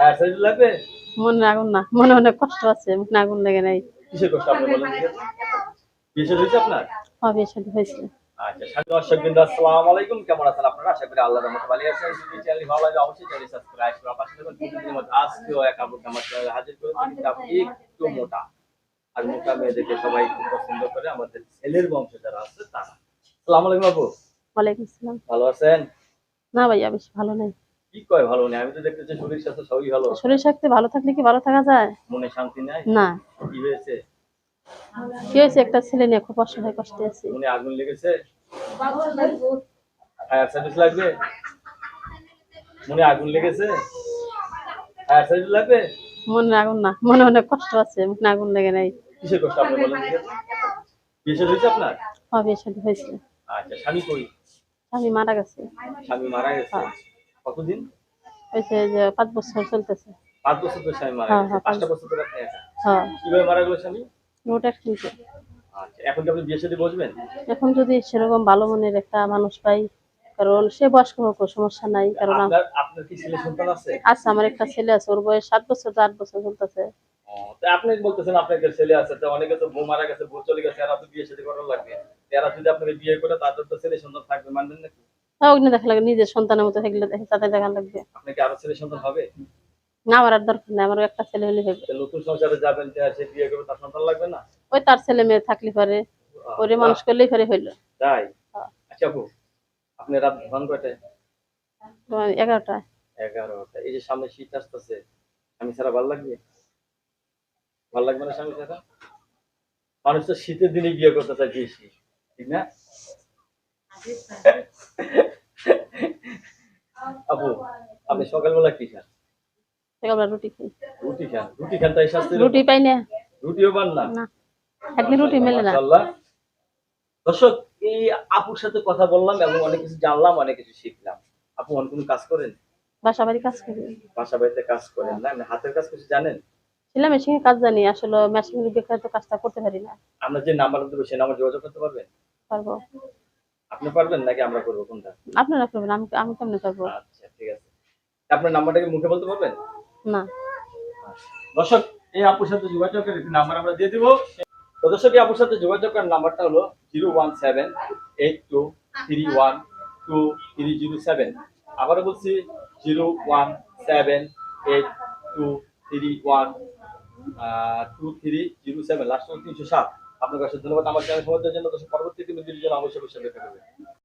হ্যাঁ মনে আগুন না মনে অনেক কষ্ট আছে মনে আগুন লেগে নাই। কিসের কষ্ট আপনি বলেন কিসের হয়েছে আপনার? হয়েছে। আচ্ছা সাথে দর্শক বিন্দু আসসালামু আলাইকুম। কেমন আছেন আপনারা? আশা করি আল্লাহর রহমতে ভালো আছেন। যদি চ্যানেল ভালো লাগে অবশ্যই চ্যানেল সাবস্ক্রাইব করে পাশে থাকুন। প্রতিদিনের মতো আজকেও এক আপুকে আমার চ্যানেলে হাজির করেছি। কিন্তু একটু মোটা। আর মোটা মেয়েদেরকে সবাই খুব পছন্দ করে। আমাদের ছেলের বংশ যারা আছে তারা। আসসালামু আলাইকুম আপু ওয়ালাইকুম আসসালাম। ভালো আছেন? না ভাইয়া বেশি ভালো নেই। কি কয় ভালো নেই? আমি তো দেখতেছি শরীর স্বাস্থ্য সবই ভালো। শরীর শক্তি ভালো থাকলে কি ভালো থাকা যায়? মনে শান্তি নাই? না। কি হয়েছে? কি হয়েছে? একটা ছেলে নিয়ে খুব অসহায় কষ্টে আছি। মনে আগুন লেগেছে? ফায়ার সার্ভিস লাগবে? মনে আগুন লেগেছে? ফায়ার সার্ভিস লাগবে? মনে আগুন না মনে অনেক কষ্ট আছে মনে আগুন লেগে নাই। কিসের কষ্ট আপনি বলেন কিসের হয়েছে আপনার? হয়েছে। আচ্ছা স্বামী কই? আমি মারা গেছে। স্বামী মারা গেছে? কতদিন? পাঁচ বছর চলতেছে। পাঁচ বছর স্বামী মারা হ্যাঁ, গেছে। হ্যাঁ, পাঁচটা বছর ধরে আপনি একা হ্যাঁ। কীভাবে মারা গেল স্বামী? আচ্ছা এখন কি আপনি বিয়ে বসবেন? এখন যদি সেরকম ভালো মনের একটা মানুষ পাই কারণ সে বয়স্ক হোক সমস্যা নাই কারণ আপনার কি ছেলে সন্তান আছে? আছে আমার একটা ছেলে আছে ওর বয়স সাত বছর তো আট বছর চলতেছে। ও, তা আপনি বলতেছেন আপনার ছেলে আছে তো অনেকে তো বউ মারা গেছে বউ চলে গেছে এরা তো বিয়ে সাথে করার লাগবে। এরা যদি আপনাকে বিয়ে করে তাদের তো ছেলে সন্তান থাকবে মানবেন নাকি? তাও দেখা লাগে নিজের সন্তানের মতো থাকলে তাতে দেখা লাগবে। আপনি কি আরও ছেলে সন্তান হবে? না আমার আর দরকার নেই আমার একটা ছেলে হলে হবে। নতুন সংসারে যাবেন সে বিয়ে করবে তার সন্তান লাগবে না? ওই তার ছেলে মেয়ে থাকলে পারে ওরে মানুষ করলেই পারে হইল। তাই? হ্যাঁ। আচ্ছা আপু আপনি রাত কয়টায়? তোমার এগারোটা এই যে সামনে শীত আসতেছে স্বামী ছাড়া ভালো লাগবে? ভালো লাগবে না স্বামী ছাড়া? মানুষ তো শীতের দিনে বিয়ে করতে চায় বেশি ঠিক না? আপু আপনি সকালবেলা কি খান? সকালবেলা রুটি খাই। রুটি খান? রুটি খান তাই স্বাস্থ্য রুটি? পাই না। রুটিও পান না? রুটি মেলে না। মাশাআল্লাহ। দর্শক এই আপুর সাথে কথা বললাম এবং অনেক কিছু জানলাম অনেক কিছু শিখলাম। আপু কোনো কাজ করেন? বাসা বাড়ি কাজ করি। বাসা বাড়িতে কাজ করেন না? আপনি হাতের কাজ কিছু জানেন? ছিলাম মেশিনে কাজ জানি আসলে মেশিনের বেকার তো কাজটা করতে পারি না। আমরা যে নাম্বার দেবো সেই নাম্বার যোগাযোগ করতে পারবেন? পারব। আপনি পারবেন নাকি আমরা করব কোনটা? আপনারা করবেন আমি আমি কেমনে পারব? ঠিক আছে। আপনার নাম্বারটাকে মুখে বলতে পারবেন? না। দর্শক এই আপুর সাথে যোগাযোগের নাম্বার আমরা দিয়ে দিব। তো দর্শক এই আপুর সাথে যোগাযোগ করার নাম্বারটা হলো zero one seven eight two three one two three zero seven. আবারও বলছি zero one seven eight two three one two three zero seven. Last তিনশো সাত। আপনার কাছে ধন্যবাদ। আমার চ্যানেল সময় জন্য দর্শক পরবর্তী কোনো ভিডিও জন্য অবশ্যই অবশ্যই দেখা